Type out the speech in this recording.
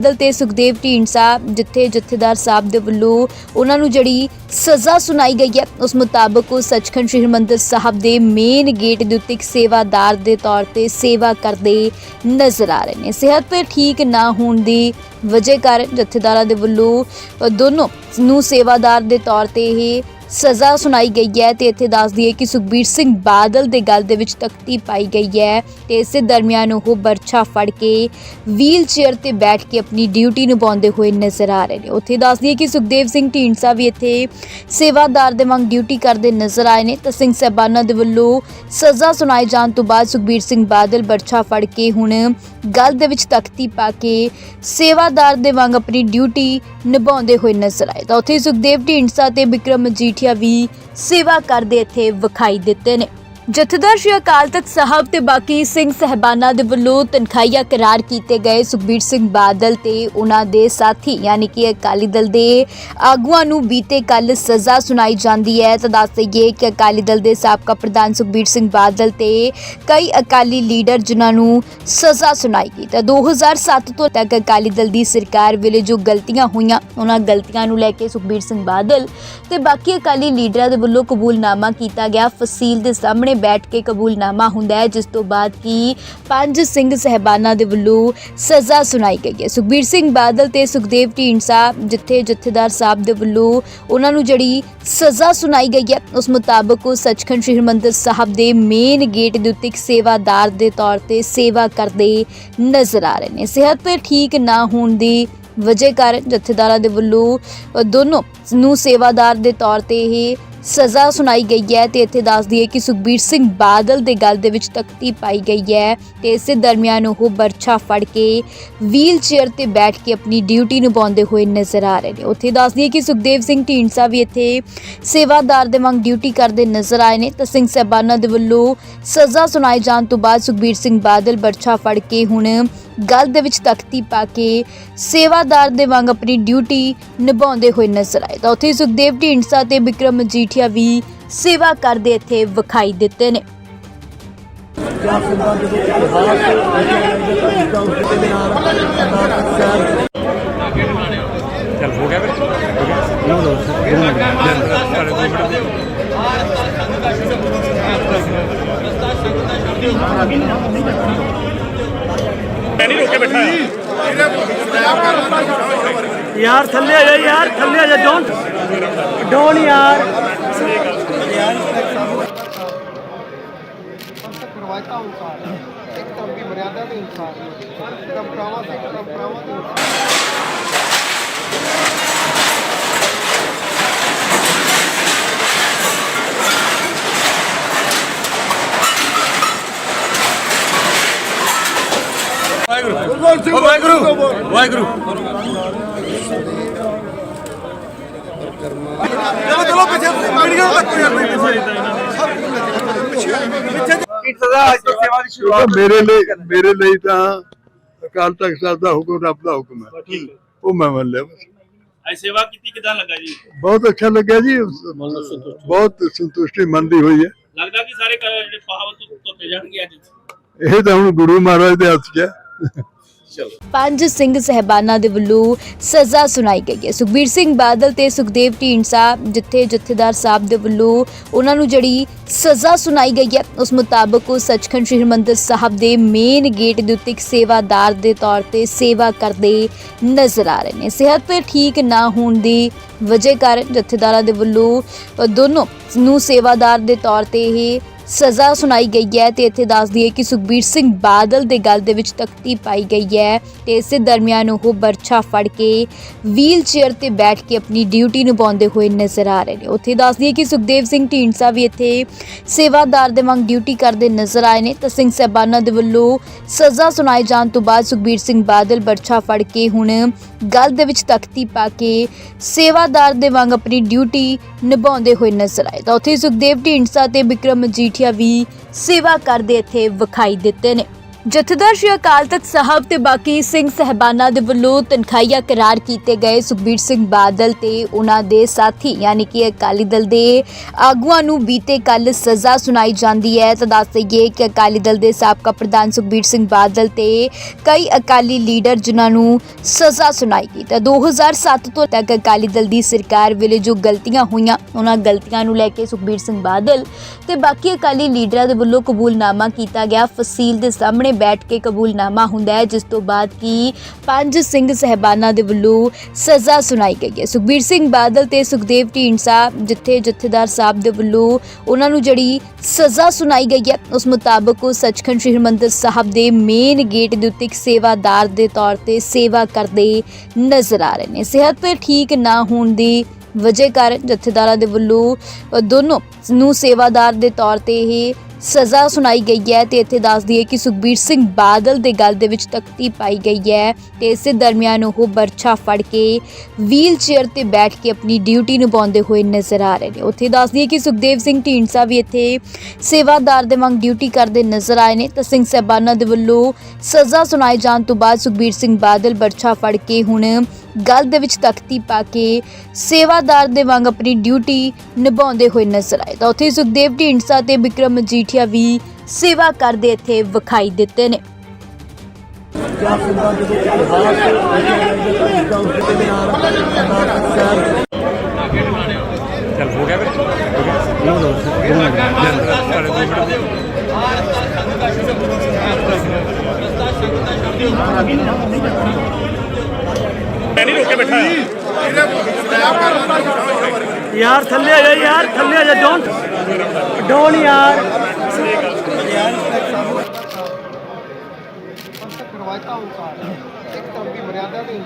ਦਲ ਤੇ ਸੁਖਦੇਵ ਢੀਂਡਸਾ ਜਿੱਥੇ ਜਥੇਦਾਰ ਸਾਹਿਬ ਦੇ ਵੱਲੋਂ ਉਹਨਾਂ ਨੂੰ ਜਿਹੜੀ ਸਜ਼ਾ ਸੁਣਾਈ ਗਈ ਹੈ ਉਸ ਮੁਤਾਬਕ ਉਹ ਸੱਚਖੰਡ ਸ੍ਰੀ ਹਰਿਮੰਦਰ ਸਾਹਿਬ ਦੇ ਮੇਨ ਗੇਟ ਦੇ ਉੱਤੇ ਇੱਕ ਸੇਵਾਦਾਰ ਦੇ ਤੌਰ ਤੇ ਸੇਵਾ ਕਰਦੇ ਨਜ਼ਰ ਆ ਰਹੇ ਨੇ। ਸਿਹਤ ਠੀਕ ਨਾ ਹੋਣ ਦੀ ਵਜ੍ਹਾ ਕਾਰਨ ਜਥੇਦਾਰਾਂ ਦੇ ਵੱਲੋਂ ਅ, ਦੋਨੋਂ ਨੂੰ ਸੇਵਾਦਾਰ ਦੇ ਤੌਰ ਤੇ ਇਹ ਸਜ਼ਾ ਸੁਣਾਈ ਗਈ ਹੈ ਤੇ ਇੱਥੇ ਦੱਸ ਦਈਏ ਕਿ ਸੁਖਬੀਰ ਸਿੰਘ ਬਾਦਲ ਦੇ ਗੱਲ ਦੇ ਵਿੱਚ ਤਖਤੀ ਪਾਈ ਗਈ ਹੈ ਤੇ ਇਸੇ ਦਰਮਿਆਨ ਉਹ ਬਰਛਾ ਫੜ ਕੇ ਵੀਲ ਚੇਅਰ ਤੇ ਬੈਠ ਕੇ ਆਪਣੀ ਡਿਊਟੀ ਨਿਭਾਉਂਦੇ ਹੋਏ ਨਜ਼ਰ ਆ ਰਹੇ ਨੇ। ਉੱਥੇ ਦੱਸ ਦਈਏ ਕਿ ਸੁਖਦੇਵ ਸਿੰਘ ਢੀਂਡਸਾ ਵੀ ਇੱਥੇ ਸੇਵਾਦਾਰ ਦੇ ਵਾਂਗ ਡਿਊਟੀ ਕਰਦੇ ਨਜ਼ਰ ਆਏ ਨੇ। ਤਾਂ ਸਿੰਘ ਸਾਹਿਬਾਨਾਂ ਦੇ ਵੱਲੋਂ ਸਜ਼ਾ ਸੁਣਾਏ ਜਾਣ ਤੋਂ ਬਾਅਦ ਸੁਖਬੀਰ ਸਿੰਘ ਬਾਦਲ ਬਰਛਾ ਫੜ ਕੇ ਹੁਣ ਗੱਲ ਦੇ ਵਿੱਚ ਤਖਤੀ ਪਾ ਕੇ ਸੇਵਾਦਾਰ ਦੇ ਵਾਂਗ ਆਪਣੀ ਡਿਊਟੀ ਨਿਭਾਉਂਦੇ ਹੋਏ ਨਜ਼ਰ ਆਏ। ਤਾਂ ਉੱਥੇ ਸੁਖਦੇਵ ਢੀਂਡਸਾ ਤੇ ਵਿਕਰਮ ਮਜੀਠੀਆ ਵੀ ਸੇਵਾ ਕਰਦੇ ਇੱਥੇ ਵਿਖਾਈ ਦਿੱਤੇ ਨੇ। ਜਥੇਦਾਰ ਸ਼੍ਰੀ ਅਕਾਲ ਤਖਤ ਸਾਹਿਬ ਤੇ ਬਾਕੀ ਸਿੰਘ ਸਹਿਬਾਨਾਂ ਦੇ ਵੱਲੋਂ ਤਨਖਾਹੀਆ ਕਰਾਰ ਕੀਤੇ ਗਏ ਸੁਖਬੀਰ ਸਿੰਘ ਬਾਦਲ ਤੇ ਉਹਨਾਂ ਦੇ ਸਾਥੀ, ਯਾਨੀ ਕਿ ਅਕਾਲੀ ਦਲ ਦੇ ਆਗੂਆਂ ਨੂੰ ਬੀਤੇ ਕੱਲ ਸਜ਼ਾ ਸੁਣਾਈ ਜਾਂਦੀ ਹੈ। ਤਾਂ ਦੱਸ ਦਈਏ ਕਿ ਅਕਾਲੀ ਦਲ ਦੇ ਸਾਬਕਾ ਪ੍ਰਧਾਨ ਸੁਖਬੀਰ ਸਿੰਘ ਬਾਦਲ ਤੇ ਕਈ ਅਕਾਲੀ ਲੀਡਰ ਜਿਨ੍ਹਾਂ ਨੂੰ ਸਜ਼ਾ ਸੁਣਾਈ ਗਈ। ਤਾਂ 2007 ਤੋਂ ਤੱਕ ਅਕਾਲੀ ਦਲ ਦੀ ਸਰਕਾਰ ਵੇਲੇ ਜੋ ਗਲਤੀਆਂ ਹੋਈਆਂ, ਉਹਨਾਂ ਗਲਤੀਆਂ ਨੂੰ ਲੈ ਕੇ ਸੁਖਬੀਰ ਸਿੰਘ ਬਾਦਲ ਤੇ ਬਾਕੀ ਅਕਾਲੀ ਲੀਡਰਾਂ ਦੇ ਵੱਲੋਂ ਕਬੂਲਨਾਮਾ ਕੀਤਾ ਗਿਆ। ਫਸੀਲ ਦੇ ਸਾਹਮਣੇ ਬੈਠ ਕੇ ਕਬੂਲਨਾਮਾ ਹੁੰਦਾ ਹੈ, ਜਿਸ ਤੋਂ ਬਾਅਦ ਕੀ ਪੰਜ ਸਿੰਘ ਸਹਿਬਾਨਾਂ ਦੇ ਵੱਲੋਂ ਸਜ਼ਾ ਸੁਣਾਈ ਗਈ ਹੈ। ਸੁਖਬੀਰ ਸਿੰਘ ਬਾਦਲ ਤੇ ਸੁਖਦੇਵ ਢੀਂਡਸਾ ਜਿੱਥੇ ਜਥੇਦਾਰ ਸਾਹਿਬ ਦੇ ਵੱਲੋਂ ਉਹਨਾਂ ਨੂੰ ਜਿਹੜੀ ਸਜ਼ਾ ਸੁਣਾਈ ਗਈ ਹੈ, ਉਸ ਮੁਤਾਬਕ ਉਹ ਸੱਚਖੰਡ ਸ੍ਰੀ ਹਰਿਮੰਦਰ ਸਾਹਿਬ ਦੇ ਮੇਨ ਗੇਟ ਦੇ ਉੱਤੇ ਇੱਕ ਸੇਵਾਦਾਰ ਦੇ ਤੌਰ ਤੇ ਸੇਵਾ ਕਰਦੇ ਨਜ਼ਰ ਆ ਰਹੇ ਨੇ। ਸਿਹਤ ਠੀਕ ਨਾ ਹੋਣ ਦੀ ਵਜ੍ਹਾ ਕਾਰਨ ਜਥੇਦਾਰਾਂ ਦੇ ਵੱਲੋਂ ਦੋਨੋਂ ਨੂੰ ਸੇਵਾਦਾਰ ਦੇ ਤੌਰ ਤੇ ਇਹ ਸਜ਼ਾ ਸੁਣਾਈ ਗਈ ਹੈ ਤੇ ਇੱਥੇ ਦੱਸ ਦਈਏ ਕਿ ਸੁਖਬੀਰ ਸਿੰਘ ਬਾਦਲ ਦੇ ਗੱਲ ਦੇ ਵਿੱਚ ਤਖਤੀ ਪਾਈ ਗਈ ਹੈ ਤੇ ਇਸੇ ਦਰਮਿਆਨ ਉਹ ਬਰਛਾ ਫੜ ਕੇ ਵੀਲ ਚੇਅਰ ਤੇ ਬੈਠ ਕੇ ਆਪਣੀ ਡਿਊਟੀ ਨਿਭਾਉਂਦੇ ਹੋਏ ਨਜ਼ਰ ਆ ਰਹੇ ਨੇ। ਉੱਥੇ ਦੱਸ ਦਈਏ ਕਿ ਸੁਖਦੇਵ ਸਿੰਘ ਢੀਂਡਸਾ ਵੀ ਇੱਥੇ ਸੇਵਾਦਾਰ ਦੇ ਵਾਂਗ ਡਿਊਟੀ ਕਰਦੇ ਨਜ਼ਰ ਆਏ ਨੇ। ਤਾਂ ਸਿੰਘ ਸਾਹਿਬਾਨਾਂ ਦੇ ਵੱਲੋਂ ਸਜ਼ਾ ਸੁਣਾਏ ਜਾਣ ਤੋਂ ਬਾਅਦ ਸੁਖਬੀਰ ਸਿੰਘ ਬਾਦਲ ਬਰਛਾ ਫੜ ਕੇ ਹੁਣ ਗੱਲ ਦੇ ਵਿੱਚ ਤਖਤੀ ਪਾ ਕੇ ਸੇਵਾਦਾਰ ਦੇ ਵਾਂਗ ਆਪਣੀ ਡਿਊਟੀ ਨਿਭਾਉਂਦੇ ਹੋਏ ਨਜ਼ਰ ਆਏ। ਤਾਂ ਉੱਥੇ ਸੁਖਦੇਵ ਢੀਂਡਸਾ ਤੇ ਵਿਕਰਮ ਮਜੀਠੀਆ ਵੀ ਸੇਵਾ ਕਰਦੇ ਇੱਥੇ ਵਿਖਾਈ ਦਿੱਤੇ ਨੇ। ਚੱਲ, ਹੋ ਗਿਆ ਫਿਰ? ਹੋ ਗਿਆ? ਸਾਰੇ ਦੋ ਮਿੰਟ ਮੈਂ ਨਹੀਂ ਰੋਕੇ ਬੈਠਾ ਯਾਰ ਥੱਲੇ ਆ ਜਾ ਯਾਰ ਥੱਲੇ ਆ ਜਾ ਡੋਂਟ ਡੋਂਟ ਯਾਰ ਰਵਾਇਤਾਂ ਅਨੁਸਾਰ ਇੱਕ ਤਰ੍ਹਾਂ ਦੀ ਮਰਿਆਦਾ ਦੇ ਅਨੁਸਾਰ ਪਰੰਪਰਾਵਾਂ ਦੇ ਪਰੰਪਰਾਵਾਂ ਦੇ ਵਾਹਿਗੁਰੂ। ਤਾਂ ਮੇਰੇ ਲਈ ਮੇਰੇ ਲਈ ਤਾਂ ਅਕਾਲ ਤਖਤ ਸਾਹਿਬ ਦਾ ਹੁਕਮ ਰੱਬ ਦਾ ਹੁਕਮ ਹੈ। ਉਹ ਮੈਂ ਮੰਨ ਲਿਆ। ਬਸ। ਅੱਜ ਸੇਵਾ ਕੀਤੀ ਕਿਦਾਂ ਲੱਗਾ ਜੀ? ਬਹੁਤ ਅੱਛਾ ਲੱਗਿਆ ਜੀ। ਬਹੁਤ ਸੰਤੁਸ਼ਟੀ ਮਨ ਦੀ ਹੋਈ ਹੈ। ਲੱਗਦਾ ਕਿ ਸਾਰੇ ਜਿਹੜੇ ਪਾਵਰ ਧੋਤੇ ਜਾਣਗੇ ਅੱਜ। ਇਹ ਤਾਂ ਹੁਣ ਗੁਰੂ ਮਹਾਰਾਜ ਦੇ ਹੱਥ 'ਚ ਹੈ। ਪੰਜ ਸਿੰਘ ਸਹਿਬਾਨਾਂ ਦੇ ਵੱਲੋਂ ਸਜ਼ਾ ਸੁਣਾਈ ਗਈ ਹੈ। ਸੁਖਬੀਰ ਸਿੰਘ ਬਾਦਲ ਤੇ ਸੁਖਦੇਵ ਢੀਂਡਸਾ ਜਿੱਥੇ ਜਥੇਦਾਰ ਸਾਹਿਬ ਦੇ ਵੱਲੋਂ ਉਹਨਾਂ ਨੂੰ ਜਿਹੜੀ ਸਜ਼ਾ ਸੁਣਾਈ ਗਈ ਹੈ, ਉਸ ਮੁਤਾਬਕ ਉਹ ਸੱਚਖੰਡ ਸ੍ਰੀ ਹਰਿਮੰਦਰ ਸਾਹਿਬ ਦੇ ਮੇਨ ਗੇਟ ਦੇ ਉੱਤੇ ਇੱਕ ਸੇਵਾਦਾਰ ਦੇ ਤੌਰ ਤੇ ਸੇਵਾ ਕਰਦੇ ਨਜ਼ਰ ਆ ਰਹੇ ਨੇ। ਸਿਹਤ ਠੀਕ ਨਾ ਹੋਣ ਦੀ ਵਜ੍ਹਾ ਕਾਰਨ ਜਥੇਦਾਰਾਂ ਦੇ ਵੱਲੋਂ ਦੋਨੋਂ ਨੂੰ ਸੇਵਾਦਾਰ ਦੇ ਤੌਰ ਤੇ ਇਹ ਸਜ਼ਾ ਸੁਣਾਈ ਗਈ ਹੈ ਤੇ ਇੱਥੇ ਦੱਸ ਦਈਏ ਕਿ ਸੁਖਬੀਰ ਸਿੰਘ ਬਾਦਲ ਦੇ ਗੱਲ ਦੇ ਵਿੱਚ ਤਖਤੀ ਪਾਈ ਗਈ ਹੈ ਤੇ ਇਸੇ ਦਰਮਿਆਨ ਉਹ ਬਰਛਾ ਫੜ ਕੇ ਵੀਲ ਚੇਅਰ ਤੇ ਬੈਠ ਕੇ ਆਪਣੀ ਡਿਊਟੀ ਨਿਭਾਉਂਦੇ ਹੋਏ ਨਜ਼ਰ ਆ ਰਹੇ ਨੇ। ਉੱਥੇ ਦੱਸ ਦਈਏ ਕਿ ਸੁਖਦੇਵ ਸਿੰਘ ਢੀਂਡਸਾ ਵੀ ਇੱਥੇ ਸੇਵਾਦਾਰ ਦੇ ਵਾਂਗ ਡਿਊਟੀ ਕਰਦੇ ਨਜ਼ਰ ਆਏ ਨੇ। ਤਾਂ ਸਿੰਘ ਸਾਹਿਬਾਨਾਂ ਦੇ ਵੱਲੋਂ ਸਜ਼ਾ ਸੁਣਾਏ ਜਾਣ ਤੋਂ ਬਾਅਦ ਸੁਖਬੀਰ ਸਿੰਘ ਬਾਦਲ ਬਰਛਾ ਫੜ ਕੇ ਹੁਣ ਗੱਲ ਦੇ ਵਿੱਚ ਤਖਤੀ ਪਾ ਕੇ ਸੇਵਾਦਾਰ ਦੇ ਵਾਂਗ ਆਪਣੀ ਡਿਊਟੀ ਨਿਭਾਉਂਦੇ ਹੋਏ ਨਜ਼ਰ ਆਏ। ਤਾਂ ਉੱਥੇ ਸੁਖਦੇਵ ਢੀਂਡਸਾ ਤੇ ਵਿਕਰਮ ਮਜੀਠੀਆ ਵੀ ਸੇਵਾ ਕਰਦੇ ਇੱਥੇ ਵਿਖਾਈ ਦਿੱਤੇ ਨੇ। ਜਥੇਦਾਰ ਸ਼੍ਰੀ ਅਕਾਲ ਤਖਤ ਸਾਹਿਬ ਤੇ ਬਾਕੀ ਸਿੰਘ ਸਹਿਬਾਨਾਂ ਦੇ ਵੱਲੋਂ ਤਨਖਾਹੀਆ ਕਰਾਰ ਕੀਤੇ ਗਏ। ਸੁਖਬੀਰ ਸਿੰਘ ਬਾਦਲ ਤੇ ਉਹਨਾਂ ਦੇ ਸਾਥੀ, ਯਾਨੀ ਕਿ ਅਕਾਲੀ ਦਲ ਦੇ ਆਗੂਆਂ ਨੂੰ ਬੀਤੇ ਕੱਲ ਸਜ਼ਾ ਸੁਣਾਈ ਜਾਂਦੀ ਹੈ। ਤਾਂ ਦੱਸ ਦਈਏ ਕਿ ਅਕਾਲੀ ਦਲ ਦੇ ਸਾਬਕਾ ਪ੍ਰਧਾਨ ਸੁਖਬੀਰ ਸਿੰਘ ਬਾਦਲ ਤੇ ਕਈ ਅਕਾਲੀ ਲੀਡਰ ਜਿਨ੍ਹਾਂ ਨੂੰ ਸਜ਼ਾ ਸੁਣਾਈ ਗਈ। ਤਾਂ 2007 ਤੋਂ ਤੱਕ ਅਕਾਲੀ ਦਲ ਦੀ ਸਰਕਾਰ ਵੇਲੇ ਜੋ ਗਲਤੀਆਂ ਹੋਈਆਂ, ਉਹਨਾਂ ਗਲਤੀਆਂ ਨੂੰ ਲੈ ਕੇ ਸੁਖਬੀਰ ਸਿੰਘ ਬਾਦਲ ਤੇ ਬਾਕੀ ਅਕਾਲੀ ਲੀਡਰਾਂ ਦੇ ਵੱਲੋਂ ਕਬੂਲਨਾਮਾ ਕੀਤਾ ਗਿਆ। ਫਸੀਲ ਦੇ ਸਾਹਮਣੇ ਬੈਠ ਕੇ ਕਬੂਲਨਾਮਾ ਹੁੰਦਾ ਹੈ, ਜਿਸ ਤੋਂ ਬਾਅਦ ਕੀ ਪੰਜ ਸਿੰਘ ਸਹਿਬਾਨਾਂ ਦੇ ਵੱਲੋਂ ਸਜ਼ਾ ਸੁਣਾਈ ਗਈ ਹੈ। ਸੁਖਬੀਰ ਸਿੰਘ ਬਾਦਲ ਤੇ ਸੁਖਦੇਵ ਢੀਂਡਸਾ ਜਿੱਥੇ ਜਥੇਦਾਰ ਸਾਹਿਬ ਦੇ ਵੱਲੋਂ ਉਹਨਾਂ ਨੂੰ ਜਿਹੜੀ ਸਜ਼ਾ ਸੁਣਾਈ ਗਈ ਹੈ, ਉਸ ਮੁਤਾਬਕ ਉਹ ਸੱਚਖੰਡ ਸ੍ਰੀ ਹਰਿਮੰਦਰ ਸਾਹਿਬ ਦੇ ਮੇਨ ਗੇਟ ਦੇ ਉੱਤੇ ਇੱਕ ਸੇਵਾਦਾਰ ਦੇ ਤੌਰ ਤੇ ਸੇਵਾ ਕਰਦੇ ਨਜ਼ਰ ਆ ਰਹੇ ਨੇ। ਸਿਹਤ ਠੀਕ ਨਾ ਹੋਣ ਦੀ ਵਜ੍ਹਾ ਕਾਰਨ ਜਥੇਦਾਰਾਂ ਦੇ ਵੱਲੋਂ ਦੋਨੋਂ ਨੂੰ ਸੇਵਾਦਾਰ ਦੇ ਤੌਰ ਤੇ ਇਹ ਸਜ਼ਾ ਸੁਣਾਈ ਗਈ ਹੈ ਤੇ ਇੱਥੇ ਦੱਸ ਦਈਏ ਕਿ ਸੁਖਬੀਰ ਸਿੰਘ ਬਾਦਲ ਦੇ ਗਲ ਦੇ ਵਿੱਚ ਤਖਤੀ ਪਾਈ ਗਈ ਹੈ ਤੇ ਇਸੇ ਦਰਮਿਆਨ ਉਹ ਬਰਛਾ ਫੜ ਕੇ ਵੀਲ ਚੇਅਰ ਤੇ ਬੈਠ ਕੇ ਆਪਣੀ ਡਿਊਟੀ ਨਿਭਾਉਂਦੇ ਹੋਏ ਨਜ਼ਰ ਆ ਰਹੇ ਨੇ। ਉੱਥੇ ਦੱਸ ਦਈਏ ਕਿ ਸੁਖਦੇਵ ਸਿੰਘ ਢੀਂਡਸਾ ਵੀ ਇੱਥੇ ਸੇਵਾਦਾਰ ਦੇ ਵਾਂਗ ਡਿਊਟੀ ਕਰਦੇ ਨਜ਼ਰ ਆਏ ਨੇ। ਤਾਂ ਸਿੰਘ ਸਾਹਿਬਾਨਾਂ ਦੇ ਵੱਲੋਂ ਸਜ਼ਾ ਸੁਣਾਏ ਜਾਣ ਤੋਂ ਬਾਅਦ ਸੁਖਬੀਰ ਸਿੰਘ ਬਾਦਲ ਬਰਛਾ ਫੜ ਕੇ ਹੁਣ ਗਲ ਦੇ ਵਿੱਚ ਤਖਤੀ ਪਾ ਕੇ ਸੇਵਾਦਾਰ ਦੇ ਵਾਂਗ ਆਪਣੀ ਡਿਊਟੀ ਨਿਭਾਉਂਦੇ ਹੋਏ ਨਜ਼ਰ ਆਏ ਤਾਂ ਉੱਥੇ ਸੁਖਦੇਵ ਢੀਂਡਸਾ ਤੇ ਵਿਕਰਮ ਮਜੀਠੀਆ ਵੀ ਸੇਵਾ ਕਰਦੇ ਇੱਥੇ ਵਿਖਾਈ ਦਿੱਤੇ ਨੇ ਚੱਲ ਹੋ ਗਿਆ ਵੀਰੇ ਹੋ ਗਿਆ ਲਓ ਲਓ ਦੋ ਮਿੰਟ ਸਾਡੇ ਦੋ ਮਿੰਟ ਯਾਰ ਥੱਲੇ ਆ ਜਾ ਯਾਰ ਥੱਲੇ ਆ ਜਾ ਡੋਂਟ ਡੋਨ ਯਾਰ। ਰਵਾਇਤਾਂ ਅਨੁਸਾਰ ਇੱਕ ਧਰਮ ਦੀ ਮਰਿਆਦਾ ਦੇ